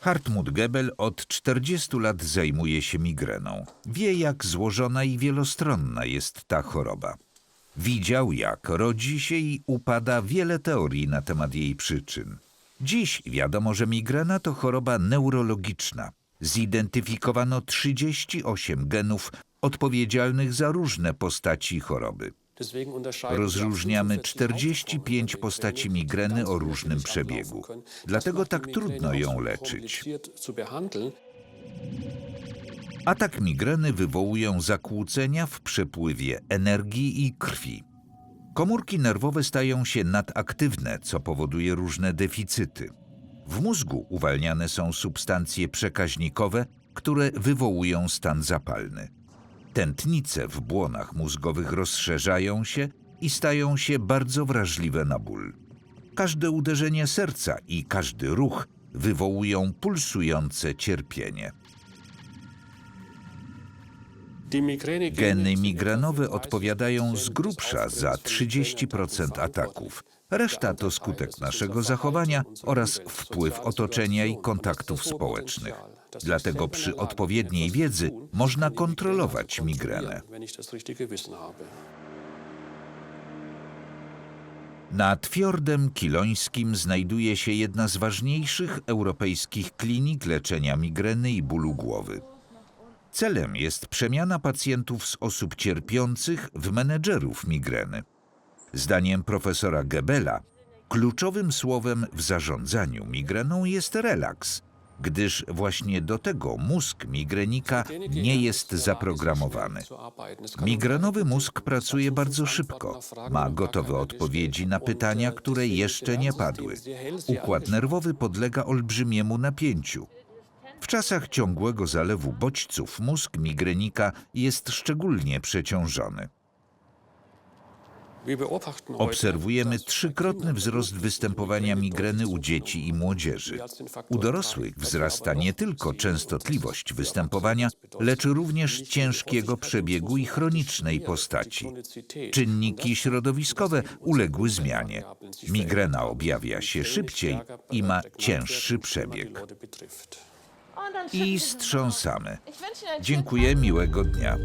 Hartmut Gebel od 40 lat zajmuje się migreną. Wie, jak złożona i wielostronna jest ta choroba. Widział, jak rodzi się i upada wiele teorii na temat jej przyczyn. Dziś wiadomo, że migrena to choroba neurologiczna. Zidentyfikowano 38 genów odpowiedzialnych za różne postaci choroby. Rozróżniamy 45 postaci migreny o różnym przebiegu. Dlatego tak trudno ją leczyć. Atak migreny wywołują zakłócenia w przepływie energii i krwi. Komórki nerwowe stają się nadaktywne, co powoduje różne deficyty. W mózgu uwalniane są substancje przekaźnikowe, które wywołują stan zapalny. Tętnice w błonach mózgowych rozszerzają się i stają się bardzo wrażliwe na ból. Każde uderzenie serca i każdy ruch wywołują pulsujące cierpienie. Geny migrenowe odpowiadają z grubsza za 30% ataków. Reszta to skutek naszego zachowania oraz wpływ otoczenia i kontaktów społecznych. Dlatego przy odpowiedniej wiedzy można kontrolować migrenę. Nad fiordem kilońskim znajduje się jedna z ważniejszych europejskich klinik leczenia migreny i bólu głowy. Celem jest przemiana pacjentów z osób cierpiących w menedżerów migreny. Zdaniem profesora Gebela, kluczowym słowem w zarządzaniu migreną jest relaks, gdyż właśnie do tego mózg migrenika nie jest zaprogramowany. Migrenowy mózg pracuje bardzo szybko, ma gotowe odpowiedzi na pytania, które jeszcze nie padły. Układ nerwowy podlega olbrzymiemu napięciu. Czasach ciągłego zalewu bodźców mózg migrenika jest szczególnie przeciążony. Obserwujemy trzykrotny wzrost występowania migreny u dzieci i młodzieży. U dorosłych wzrasta nie tylko częstotliwość występowania, lecz również ciężkiego przebiegu i chronicznej postaci. Czynniki środowiskowe uległy zmianie. Migrena objawia się szybciej i ma cięższy przebieg. I strząsamy. Dziękuję, miłego dnia.